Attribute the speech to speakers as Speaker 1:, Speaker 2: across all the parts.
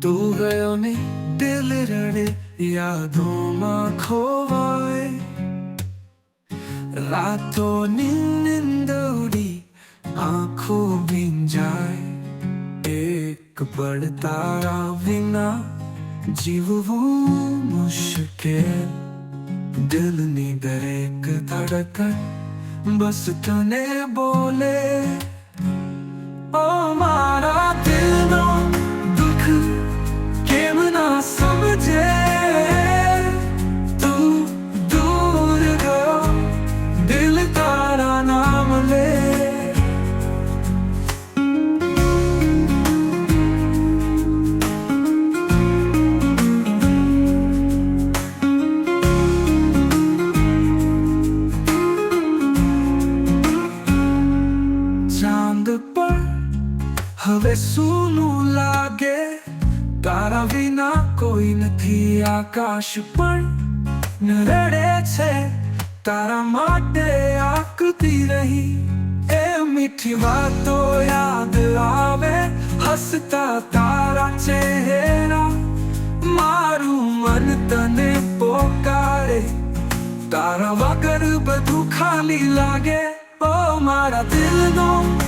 Speaker 1: તું ગયો ને દિલ રડે યાદોમાં ખોવાય રાતોની નિંદ ઉડી આંખો ભીંજાય એક પડતા તારા વિના જીવવું મુશ્કેલ દિલની દરેક ધડકન બસ તને બોલે હવે સૂનું લાગે? તારા વિના કોઈ નથી આકાશ પણ રડે છે. તારા માટે આકતી રહી. એ મીઠી વાતો યાદ આવે. હસતા તારા ચહેરા. મારું મન તને પોકારે. તારા વગર બધું ખાલી લાગે. ઓ મારા દિલનો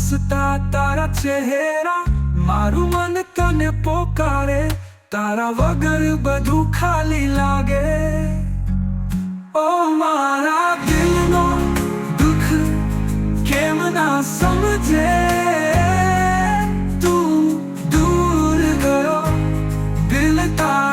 Speaker 1: હસતા તારા ચહેરા, મારું મન તને પોકારે, તારા વગર બધું ખાલી લાગે. ઓ મારા દિલનો દુઃખ કેમ ના સમજે? તું દૂર ગયો, દિલ તારા